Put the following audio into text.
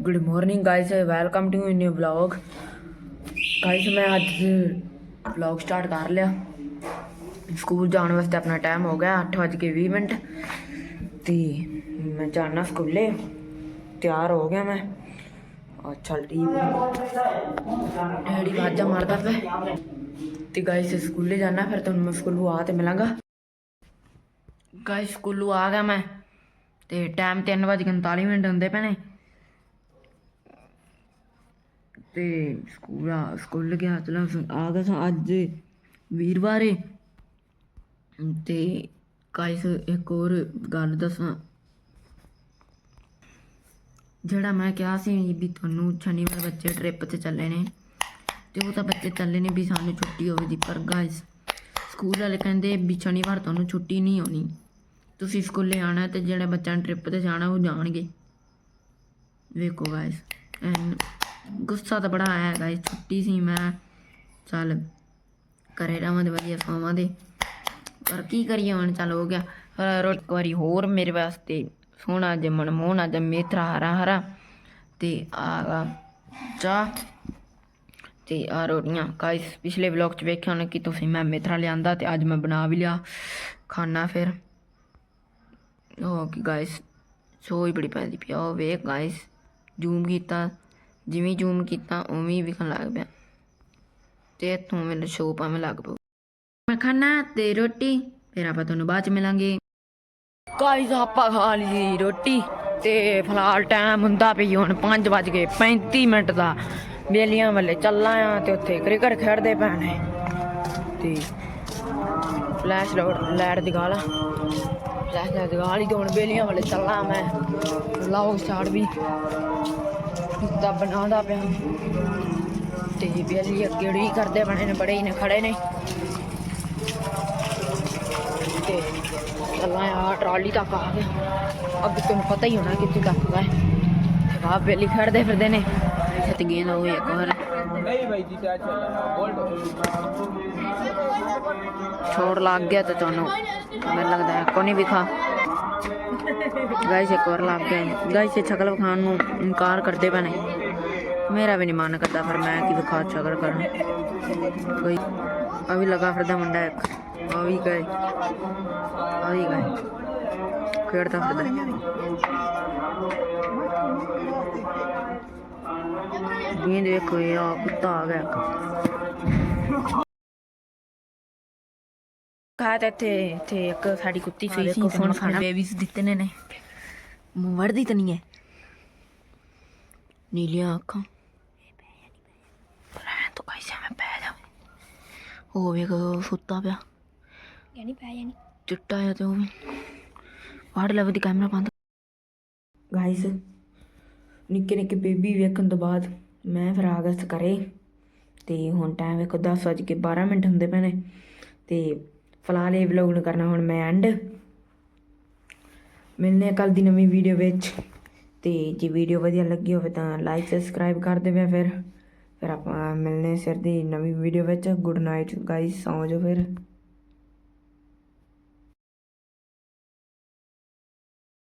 Good morning guys welcome to new vlog guys ਮੈਂ ਅੱਜ vlog start ਕਰ ਲਿਆ ਸਕੂਲ ਜਾਣ ਵਾਸਤੇ ਆਪਣਾ ਟਾਈਮ ਹੋ ਗਿਆ 8:20 ਮਿੰਟ ਤੇ ਮੈਂ ਜਾਣਾ ਸਕੂਲੇ ਤਿਆਰ ਹੋ ਗਿਆ ਮੈਂ ਅੱਛਾ ਠੀਕ ਡੈਡੀ ਵਾਜਾ ਮਾਰਦਾ ਪਿਆ ਤੇ ਗਾਇਸ ਸਕੂਲੇ ਜਾਣਾ ਫਿਰ ਤੁਹਾਨੂੰ ਮੈਂ ਸਕੂਲੋਂ ਆ ਤੇ ਮਿਲਾਂਗਾ ਗਾਇਸ ਸਕੂਲੋਂ ਆ ਗਿਆ ਮੈਂ ਤੇ ਟਾਈਮ 3:39 ਮਿੰਟ ਹੁੰਦੇ ਪਏ ਨੇ ਤੇ ਸਕੂਲ ਆ, ਸਕੂਲ ਗਿਆ ਚਲਾ ਆ ਗਿਆ ਸਾਂ ਅੱਜ ਵੀਰਵਾਰ ਏ। ਤੇ ਗਾਇਸ ਇੱਕ ਹੋਰ ਗੱਲ ਦੱਸਾਂ। ਜਿਹੜਾ ਮੈਂ ਕਿਹਾ ਸੀ ਵੀ ਤੁਹਾਨੂੰ ਸ਼ਨੀਵਾਰ ਬੱਚੇ ਟ੍ਰਿਪ ਤੇ ਚੱਲੇ ਨੇ, ਤੇ ਉਹ ਤਾਂ ਬੱਚੇ ਚੱਲੇ ਨੇ ਵੀ ਸਾਨੂੰ ਛੁੱਟੀ ਹੋਵੇਗੀ ਪਰ ਗਾਇਸ ਸਕੂਲ ਵਾਲੇ ਕਹਿੰਦੇ ਵੀ ਸ਼ਨੀਵਾਰ ਤੁਹਾਨੂੰ ਛੁੱਟੀ ਨਹੀਂ ਹੋਣੀ। ਤੁਸੀਂ ਸਕੂਲੇ ਆਣਾ ਤੇ ਜਿਹੜੇ ਬੱਚਿਆਂ ਨੇ ਟ੍ਰਿਪ ਤੇ ਜਾਣਾ ਉਹ ਜਾਣਗੇ। ਵੇਖੋ ਗਾਇਸ ਐਂਡ ਗੁੱਸਾ ਤਾਂ ਬੜਾ ਆਇਆ ਗਾਇਸ ਛੁੱਟੀ ਸੀ ਮੈਂ। ਚੱਲ ਘਰੇ ਰਵਾਂ ਦੇ ਵਧੀਆ ਸੌਵਾਂ ਦੇ ਪਰ ਕੀ ਕਰੀਏ ਹੁਣ, ਚੱਲ ਹੋ ਗਿਆ। ਫਿਰ ਇੱਕ ਵਾਰੀ ਹੋਰ ਮੇਰੇ ਵਾਸਤੇ ਸੋਹਣਾ ਜਿਹਾ ਮਨਮੋਹਣਾ ਜਿਹਾ ਮੇਥਰਾ ਹਰਾ ਹਰਾ ਤੇ ਆ ਚਾਹ ਤੇ ਆ ਰੋਟੀਆਂ। ਗਾਇਸ ਪਿਛਲੇ ਵਲੌਗ ਚ ਵੇਖਿਆ ਹੋਣਾ ਕਿ ਤੁਸੀਂ ਮੈਂ ਮੇਥਰਾ ਲਿਆਂਦਾ ਤੇ ਅੱਜ ਮੈਂ ਬਣਾ ਵੀ ਲਿਆ ਖਾਣਾ ਫਿਰ। ਉਹ ਕਿ ਗਾਇਸ ਸੋਈ ਬੜੀ ਪੈਂਦੀ ਪਿਆ ਉਹ ਵੇਖ ਗਾਇਸ ਜ਼ੂਮ ਕੀਤਾ। ਜਿਵੇਂ ਜ਼ੂਮ ਕੀਤਾ, ਉਵੇਂ ਵਿਖਣ ਲੱਗ ਪਿਆ। ਤੇ ਇੱਥੋਂ ਮੈਨੂੰ ਸ਼ੋਅ ਭਾਵੇਂ ਲੱਗ ਪਊ। ਮੈਂ ਖਾਣਾ ਤੇ ਰੋਟੀ, ਫਿਰ ਆਪਾਂ ਤੁਹਾਨੂੰ ਬਾਅਦ ਚ ਮਿਲਾਂਗੇ। ਗਾਇਸ ਆਪਾਂ ਖਾ ਲਈ ਰੋਟੀ, ਤੇ ਫਿਲਹਾਲ ਟਾਈਮ ਹੁੰਦਾ ਪਈ ਹੁਣ 5 ਵਜ ਗਏ 35 ਮਿੰਟ ਦਾ। ਬੇਲੀਆਂ ਵੱਲੇ ਚੱਲਾਂ ਆ ਤੇ ਉੱਥੇ ਕ੍ਰਿਕਟ ਖੇਡਦੇ ਪੈਣੇ। ਤੇ ਫਲੈਸ਼ ਲੋਡ ਲੈਟ ਦੀ ਗਾਲਾ ਫਲੈਸ਼ ਲੈਟ ਦੀ ਗਾਲ ਹੀ ਬੇਲੀਆਂ ਵੱਲੇ ਚੱਲਾਂ ਮੈਂ। ਲਾਓ ਸਟਾਰਟ ਵੀ। ਦਾ ਬਣਾਉਂਦਾ ਪਿਆ। ਤੇ ਬੇਲੀ ਅੱਗੇ ਹੀ ਕਰਦੇ ਬਣੇ ਨੇ, ਬੜੇ ਹੀ ਨੇ, ਖੜੇ ਨੇ। ਤੇ ਚੱਲਾਂ ਆ, ਟਰਾਲੀ ਤੱਕ ਆ ਗਏ ਅੱਗੇ ਤੁਹਾਨੂੰ ਪਤਾ ਹੀ ਹੋਣਾ ਕਿੱਥੇ ਤੱਕ ਹੈ ਆਪ ਵੇਲੀ ਖੜਦੇ ਫਿਰਦੇ ਨੇ। ਤੇ ਗੇਂਦ ਹੋਈ ਇੱਕ ਹੋਰ। ਨਹੀਂ ਬਾਈ ਜੀ ਤਾਂ ਚੱਲਣਾ ਗੋਲਡ ਛੋੜ ਲੱਗ ਗਿਆ ਤੇ ਤੁਹਾਨੂੰ। ਮੈਨੂੰ ਲੱਗਦਾ ਹੈ ਕੋਣੀ ਵਿਖਾ। ਗਾਇਸ, ਇੱਕ ਹੋਰ ਲੱਗ ਗਿਆ। ਗਾਇਸ, ਇਹ ਛਕਲ ਵਿਖਾਣ ਨੂੰ ਇਨਕਾਰ ਕਰਦੇ ਪਏ ਨੇ। ਮੇਰਾ ਵੀ ਨਹੀਂ ਮਨ ਕਰਦਾ ਪਰ ਮੈਂ ਕੀ ਵਿਖਾ ਛਕਲ ਕਰਾਂ। ਕੋਈ ਅਭੀ ਲਗਾ ਫਿਰਦਾ ਮੁੰਡਾ ਇੱਕ। ਆ ਵੀ ਗਏ। ਆ ਵੀ ਗਏ। ਖੇਡਦਾ ਫਿਰਦਾ ਗੇਂਦ ਵੇਖੋ ਇਹ ਆ ਕੁੱਤਾ ਆ ਗਿਆ ਕਹਾ ਤੇ ਇੱਥੇ ਇੱਥੇ ਇੱਕ ਸਾਡੀ ਕੁੱਤੀ ਸੂਈ ਸੀ ਫੋਨ ਖਾਣਾ। ਬੇਬੀਸ ਦਿੱਤੇ ਨੇ ਨੇ ਮੂੰਹ ਵੜਦੀ ਤਾਂ ਨਹੀਂ ਹੈ ਨੀਲੀਆਂ ਅੱਖਾਂ। ਰਹਿਣ ਤੋਂ ਕਾਇਸੇ ਮੈਂ ਪੈ ਜਾਵਾਂ ਉਹ ਵੇਖ ਸੁੱਤਾ ਪਿਆ। ਯਾਨੀ ਪੈ ਜਾਣੀ। ਚਿੱਟਾ ਹੈ ਤੇ ਉਹ ਵੀ। ਵਾੜ ਲਵ ਦੀ ਕੈਮਰਾ ਬੰਦ ਗਾਇਸ ਨਿੱਕੇ ਨਿੱਕੇ ਬੇਬੀ ਵੇਖਣ ਤੋਂ ਬਾਅਦ ਮੈਂ ਫਿਰ ਆ ਕਰੇ ਘਰੇ ਤੇ ਹੁਣ ਟਾਈਮ ਵੇਖੋ 10 ਵਜ ਕੇ 12 ਮਿੰਟ ਹੁੰਦੇ ਪਏ ਨੇ ਤੇ ਫਿਲਹਾਲ ਇਹ ਵਲੌਗ ਨੂੰ ਕਰਨਾ ਹੁਣ ਮੈਂ ਐਂਡ ਮਿਲਨੇ ਆ ਕੱਲ ਦੀ ਨਵੀਂ ਵੀਡੀਓ ਵਿੱਚ ਤੇ ਜੇ ਵੀਡੀਓ ਵਧੀਆ ਲੱਗੀ ਹੋਵੇ ਤਾਂ ਲਾਈਕ ਸਬਸਕ੍ਰਾਈਬ ਕਰ ਦੇਵੇ ਫਿਰ ਫਿਰ ਆਪਾਂ ਮਿਲਨੇ ਸਿਰ ਦੀ ਨਵੀਂ ਵੀਡੀਓ ਵਿੱਚ ਗੁੱਡ ਨਾਈਟ ਗਾਇਸ ਸੌਂ ਜਾਓ ਫਿਰ